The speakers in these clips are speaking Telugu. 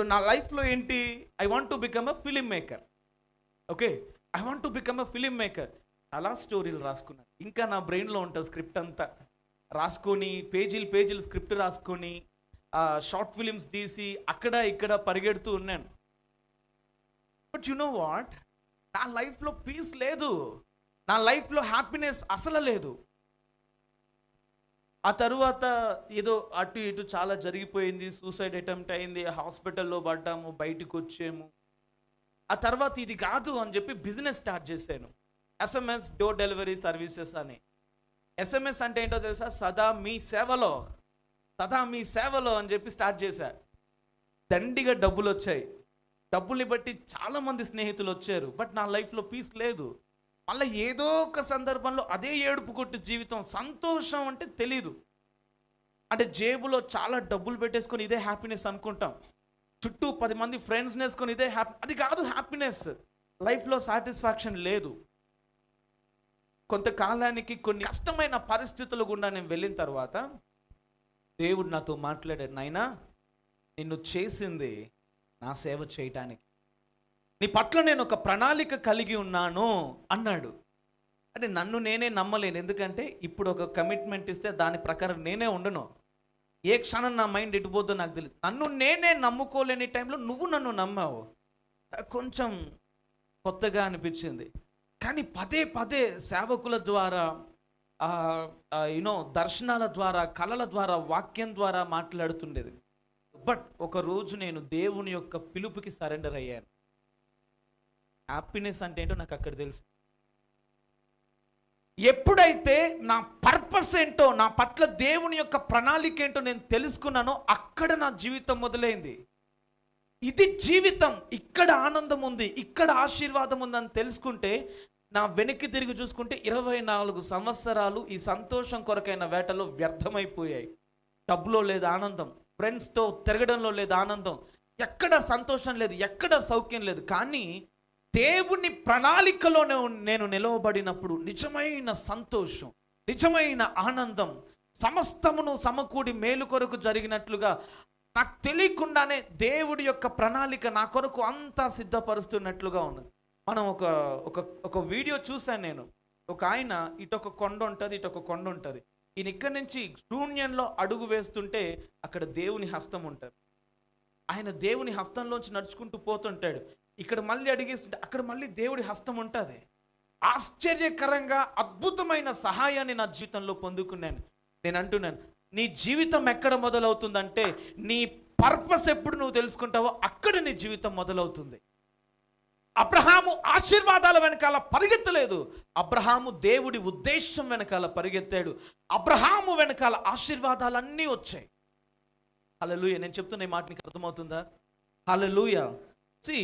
సో నా లైఫ్లో ఏంటి? I want to become a film maker okay I want to become a film maker అలా స్టోరీలు రాసుకున్నాను. ఇంకా నా బ్రెయిన్లో ఉంటుంది స్క్రిప్ట్ అంతా. రాసుకొని పేజీలు పేజీలు స్క్రిప్ట్ రాసుకొని షార్ట్ ఫిలిమ్స్ తీసి అక్కడ ఇక్కడ పరిగెడుతూ ఉన్నాను. బట్ యు నో వాట్ నా లైఫ్లో పీస్ లేదు. నా లైఫ్లో హ్యాపీనెస్ అసలు లేదు. ఆ తరువాత ఏదో అటు ఇటు చాలా జరిగిపోయింది సూసైడ్ అటెంప్ట్ అయింది హాస్పిటల్లో పడ్డాము బయటకు వచ్చాము. ఆ తర్వాత ఇది కాదు అని చెప్పి బిజినెస్ స్టార్ట్ చేశాను. ఎస్ఎంఎస్ డోర్ డెలివరీ సర్వీసెస్ అని. ఎస్ఎంఎస్ అంటే ఏంటో తెలుసా? సదా మీ సేవలో సదా మీ సేవలో అని చెప్పి స్టార్ట్ చేశా. దండిగా డబ్బులు వచ్చాయి. డబ్బుల్ని బట్టి చాలా మంది స్నేహితులు వచ్చారు బట్ నా లైఫ్లో పీస్ లేదు. మళ్ళీ ఏదో ఒక సందర్భంలో అదే ఏడుపు కొట్టు జీవితం సంతోషం అంటే తెలీదు. అంటే జేబులో చాలా డబ్బులు పెట్టేసుకొని ఇదే హ్యాపీనెస్ అనుకుంటాం. చుట్టూ పది మంది ఫ్రెండ్స్ నేసుకొని ఇదే హ్యాపీ అది కాదు హ్యాపీనెస్ లైఫ్లో సాటిస్ఫాక్షన్ లేదు. కొంతకాలానికి కొన్ని కష్టమైన పరిస్థితులు గుండా నేను వెళ్ళిన తర్వాత దేవుడు నాతో మాట్లాడాడు నాయనా నిన్ను చేసింది నా సేవ చేయటానికి. నీ పట్ల నేను ఒక ప్రణాళిక కలిగి ఉన్నాను అన్నాడు. అంటే నన్ను నేనే నమ్మలేను. ఎందుకంటే ఇప్పుడు ఒక కమిట్మెంట్ ఇస్తే దాని ప్రకారం నేనే ఉండను. ఏ క్షణం నా మైండ్ ఇటుపోద్దో నాకు తెలియదు నన్ను నేనే నమ్ముకోలేని టైంలో నువ్వు నన్ను నమ్మావు. కొంచెం కొత్తగా అనిపించింది. కానీ పదే పదే సేవకుల ద్వారా యూనో దర్శనాల ద్వారా కళల ద్వారా వాక్యం ద్వారా మాట్లాడుతుండేది. బట్ ఒక రోజు నేను దేవుని యొక్క పిలుపుకి సరెండర్ అయ్యాను. హ్యాపీనెస్ అంటే ఏంటో నాకు అక్కడ తెలుసు. ఎప్పుడైతే నా పర్పస్ ఏంటో నా పట్ల దేవుని యొక్క ప్రణాళిక ఏంటో నేను తెలుసుకున్నానో అక్కడ నా జీవితం మొదలైంది. ఇది జీవితం ఇక్కడ ఆనందం ఉంది ఇక్కడ ఆశీర్వాదం ఉందని తెలుసుకుంటే నా వెనక్కి తిరిగి చూసుకుంటే ఇరవై నాలుగు సంవత్సరాలు ఈ సంతోషం కొరకైన వేటలో వ్యర్థమైపోయాయి. డబ్బులో లేదు ఆనందం ఫ్రెండ్స్తో తిరగడంలో లేదు ఆనందం. ఎక్కడ సంతోషం లేదు ఎక్కడ సౌఖ్యం లేదు. కానీ దేవుని ప్రణాళికలోనే నేను నిలవబడినప్పుడు నిజమైన సంతోషం నిజమైన ఆనందం సమస్తమును సమకూడి మేలు కొరకు జరిగినట్లుగా నాకు తెలియకుండానే దేవుడి యొక్క ప్రణాళిక నా కొరకు అంతా సిద్ధపరుస్తున్నట్లుగా ఉన్నది. మనం ఒక ఒక ఒక వీడియో చూశాను నేను. ఒక ఆయన ఇటొక కొండ ఉంటుంది ఇటొక కొండ ఉంటుంది. ఈయన ఇక్కడి నుంచి శూన్యంలో అడుగు వేస్తుంటే అక్కడ దేవుని హస్తం ఉంటుంది ఆయన దేవుని హస్తంలోంచి నడుచుకుంటూ పోతుంటాడు. ఇక్కడ మళ్ళీ అడిగేస్తుంటే అక్కడ మళ్ళీ దేవుడి హస్తం ఉంటుంది. ఆశ్చర్యకరంగా అద్భుతమైన సహాయాన్ని నా జీవితంలో పొందుకున్నాను. నేను అంటున్నాను నీ జీవితం ఎక్కడ మొదలవుతుందంటే నీ పర్పస్ ఎప్పుడు నువ్వు తెలుసుకుంటావో అక్కడ నీ జీవితం మొదలవుతుంది. అబ్రహాము ఆశీర్వాదాల వెనకాల పరిగెత్తలేదు. అబ్రహాము దేవుడి ఉద్దేశం వెనకాల పరిగెత్తాడు. అబ్రహాము వెనకాల ఆశీర్వాదాలన్నీ వచ్చాయి. హలలుయ నేను చెప్తున్న ఈ మాట నీకు అర్థమవుతుందా? హలలుయ సి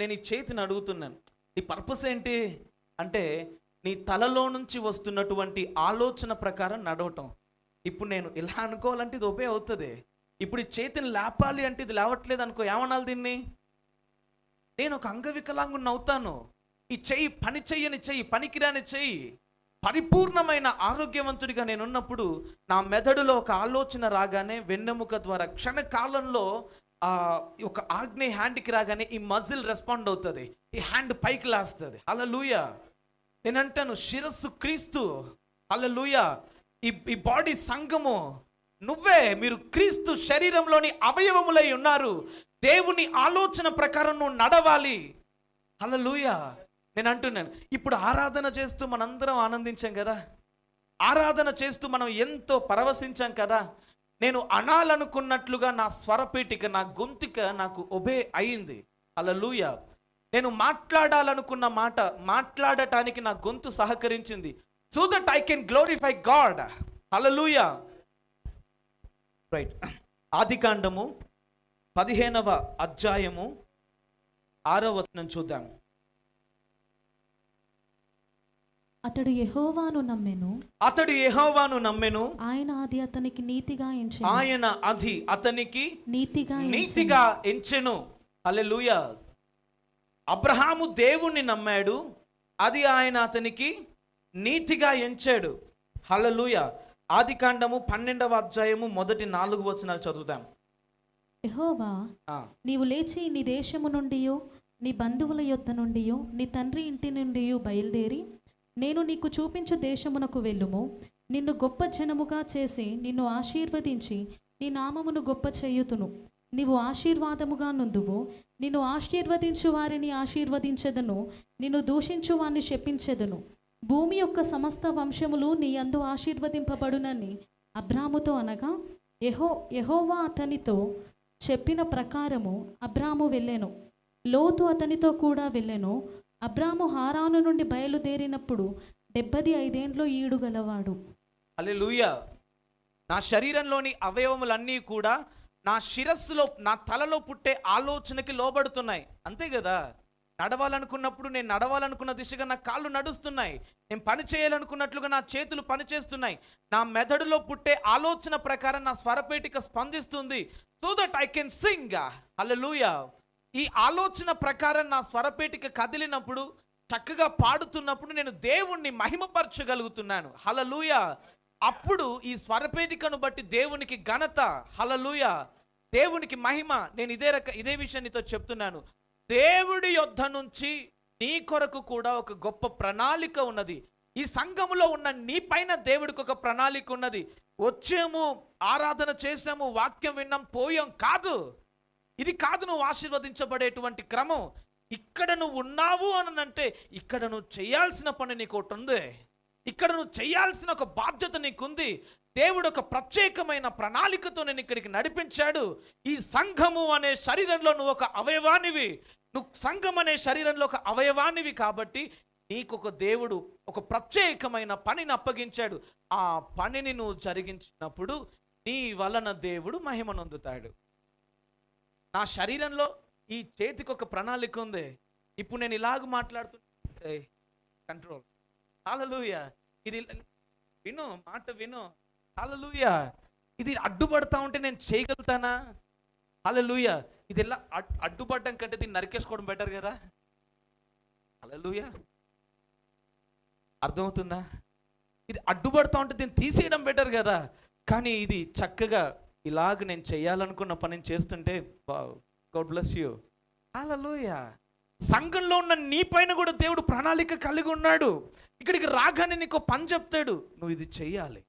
నేను ఈ చేతిని అడుగుతున్నాను. నీ పర్పస్ ఏంటి? అంటే నీ తలలో నుంచి వస్తున్నటువంటి ఆలోచన ప్రకారం నడవటం. ఇప్పుడు నేను ఇలా అనుకోవాలంటే ఇది ఉపయోగ అవుతుంది. ఇప్పుడు ఈ చేతిని లేపాలి అంటే ఇది లేవట్లేదు అనుకో ఏమనాలి దీన్ని? నేను ఒక అంగవికలాంగుని అవుతాను. ఈ చెయ్యి పని చెయ్యని చెయ్యి పనికిరాని చెయ్యి పరిపూర్ణమైన ఆరోగ్యవంతుడిగా నేను ఉన్నప్పుడు నా మెదడులో ఒక ఆలోచన రాగానే వెన్నెముక ద్వారా క్షణకాలంలో ఆ ఒక ఆజ్ఞ హ్యాండ్కి రాగానే ఈ మజిల్ రెస్పాండ్ అవుతుంది. ఈ హ్యాండ్ పైకి లాస్తుంది. అలా లూయ నేనంటాను శిరస్సు క్రీస్తు. హలలుయ ఈ ఈ బాడీ సంఘము నువ్వే మీరు క్రీస్తు శరీరంలోని అవయవములై ఉన్నారు. దేవుని ఆలోచన ప్రకారం నువ్వు నడవాలి. హలలుయ నేను అంటున్నాను ఇప్పుడు ఆరాధన చేస్తూ మనందరం ఆనందించాం కదా? ఆరాధన చేస్తూ మనం ఎంతో పరవశించాం కదా? నేను అనాలనుకున్నట్లుగా నా స్వరపీఠిక నా గొంతుక నాకు ఒబే అయింది. అలలుయ నేను మాట్లాడాలనుకున్న మాట మాట్లాడటానికి నా గొంతు సహకరించింది. So that I can glorify God hallelujah right ఆదికాండము పదిహేనవ అధ్యాయము ఆరవ వచనం చూద్దాం. అతడు యెహోవాను నమ్మెను. అతడు యెహోవాను నమ్మెను. ఆయన అది అతనికి నీతిగా ఎంచెను. ఆయన అది అతనికి నీతిగా. నీతిగా ఎంచెను. హల్లెలూయా. అబ్రహాము దేవుణ్ణి నమ్మాడు. అది ఆయన అతనికి నీతిగా ఎంచాడు. హల్లెలూయా. ఆది కాండము పన్నెండవ అధ్యాయము మొదటి నాలుగు వచనాలు చదువుదాం. యెహోవా నీవు లేచి నీ దేశము నుండియో నీ బంధువుల యొద్ద నుండియో నీ తండ్రి ఇంటి నుండియో బయలుదేరి నేను నీకు చూపించు దేశమునకు వెళ్ళుము. నిన్ను గొప్ప జనముగా చేసి నిన్ను ఆశీర్వదించి నీ నామమును గొప్ప చేయుతును. నీవు ఆశీర్వాదముగా నుందువు. నిన్ను ఆశీర్వదించు వారిని ఆశీర్వదించెదను. నిన్ను దూషించు వారిని శపించెదను. భూమి యొక్క సమస్త వంశములు నీ అందు ఆశీర్వదింపబడునని అబ్రాముతో అనగా ఎహో యహోవా అతనితో చెప్పిన ప్రకారము అబ్రాము వెళ్ళాను. లోతు అతనితో కూడా వెళ్ళెను. అబ్రాము హారాను నుండి బయలుదేరినప్పుడు డెబ్బది ఐదేండ్లో ఈడు గలవాడు. లూయ నా శరీరంలోని అవయవములన్నీ కూడా నా శిరస్సులో నా తలలో పుట్టే ఆలోచనకి లోబడుతున్నాయి. అంతే కదా? నడవాలనుకున్నప్పుడు నేను నడవాలనుకున్న దిశగా నా కాళ్ళు నడుస్తున్నాయి. నేను పని చేయాలనుకున్నట్లుగా నా చేతులు పనిచేస్తున్నాయి. నా మెదడులో పుట్టే ఆలోచన ప్రకారం నా స్వరపేటిక స్పందిస్తుంది. So that I can sing hallelujah ఈ ఆలోచన ప్రకారం నా స్వరపేటిక కదిలినప్పుడు చక్కగా పాడుతున్నప్పుడు నేను దేవుణ్ణి మహిమపరచగలుగుతున్నాను. హలలుయ అప్పుడు ఈ స్వరపేటికను బట్టి దేవునికి ఘనత. హలలుయ దేవునికి మహిమ. నేను ఇదే రక ఇదే విషయం నీతో చెప్తున్నాను. దేవుడి యొద్ధ నుంచి నీ కొరకు కూడా ఒక గొప్ప ప్రణాళిక ఉన్నది. ఈ సంఘములో ఉన్న నీ పైన దేవుడికి ఒక ప్రణాళిక ఉన్నది. వచ్చాము ఆరాధన చేసాము వాక్యం విన్నాం పోయాం కాదు. ఇది కాదు నువ్వు ఆశీర్వదించబడేటువంటి క్రమం. ఇక్కడ నువ్వు ఉన్నావు అని అంటే ఇక్కడ నువ్వు చేయాల్సిన పని నీకు ఒకటి ఉంది. ఇక్కడ నువ్వు చేయాల్సిన ఒక బాధ్యత నీకుంది. దేవుడు ఒక ప్రత్యేకమైన ప్రణాళికతో నేను ఇక్కడికి నడిపించాడు. ఈ సంఘము అనే శరీరంలో నువ్వు ఒక అవయవానివి. నువ్వు సంఘం అనే శరీరంలో ఒక అవయవానివి కాబట్టి నీకు ఒక దేవుడు ఒక ప్రత్యేకమైన పనిని అప్పగించాడు. ఆ పనిని నువ్వు జరిగించినప్పుడు నీ వలన దేవుడు మహిమనొందుతాడు నా శరీరంలో ఈ చేతికి ఒక ప్రణాళిక ఉంది. ఇప్పుడు నేను ఇలాగ మాట్లాడుతున్నా. కంట్రోల్ హాలలుయ ఇది విను మాట విను. హాలలుయ ఇది అడ్డుపడతా ఉంటే నేను చేయగలుగుతానా? అలలుయ ఇది ఎలా అడ్డుపడడం కంటే దీన్ని నరికేసుకోవడం బెటర్ కదా? అలలుయ అర్థమవుతుందా? ఇది అడ్డుపడతా ఉంటే దీన్ని తీసేయడం బెటర్ కదా? కానీ ఇది చక్కగా ఇలాగ నేను చేయాలనుకున్న పని చేస్తుంటే గాడ్ బ్లెస్ యూ హల్లెలూయా సంఘంలో ఉన్న నీ పైన కూడా దేవుడు ప్రణాళిక కలిగి ఉన్నాడు. ఇక్కడికి రాగానే నీకు పని చెప్తాడు. నువ్వు ఇది చెయ్యాలి.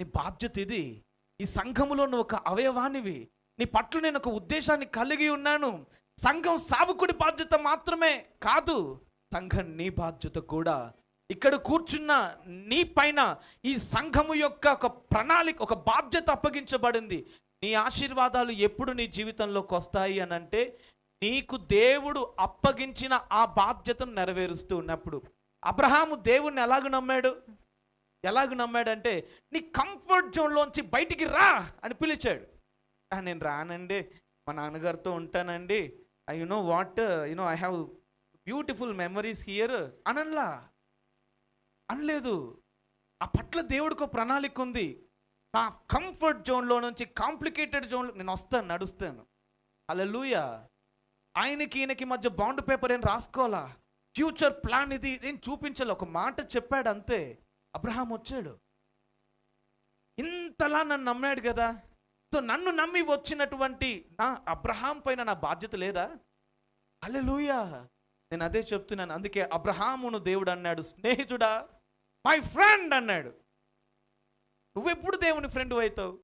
నీ బాధ్యత ఇది. ఈ సంఘములో నువ్వు ఒక అవయవానివి. నీ పట్ల నేను ఒక ఉద్దేశాన్ని కలిగి ఉన్నాను. సంఘం సావుకుడి బాధ్యత మాత్రమే కాదు సంఘం నీ బాధ్యత కూడా. ఇక్కడ కూర్చున్న నీ పైన ఈ సంఘము యొక్క ఒక ప్రణాళిక ఒక బాధ్యత అప్పగించబడింది. నీ ఆశీర్వాదాలు ఎప్పుడు నీ జీవితంలోకి వస్తాయి అని అంటే నీకు దేవుడు అప్పగించిన ఆ బాధ్యతను నెరవేరుస్తూ ఉన్నప్పుడు. అబ్రహాము దేవుణ్ణి ఎలాగ నమ్మాడు? ఎలాగ నమ్మాడంటే నీ కంఫర్ట్ జోన్లోంచి బయటికి రా అని పిలిచాడు. నేను రానండి. మా నాన్నగారితో ఉంటానండి. I you know what you know I have beautiful memories here అనన్లా. అనలేదు. ఆ పట్ల దేవుడికి ఒక ప్రణాళిక ఉంది. నా కంఫర్ట్ జోన్లో నుంచి కాంప్లికేటెడ్ జోన్లో నేను వస్తాను నడుస్తాను. అలా ఆయనకి ఈయనకి మధ్య బాండ్ పేపర్ ఏం రాసుకోవాలా? ఫ్యూచర్ ప్లాన్ ఇది ఏం చూపించాలి? ఒక మాట చెప్పాడు అంతే. అబ్రహాం వచ్చాడు. ఇంతలా నన్ను నమ్మాడు కదా. సో నన్ను నమ్మి వచ్చినటువంటి నా అబ్రహాం పైన నా బాధ్యత లేదా? అల్లెలూయా నేను అదే చెప్తున్నాను. అందుకే అబ్రహామును దేవుడు అన్నాడు స్నేహితుడా మై ఫ్రెండ్ అన్నాడు. నువ్వెప్పుడు దేవుని ఫ్రెండ్ అవుతావు?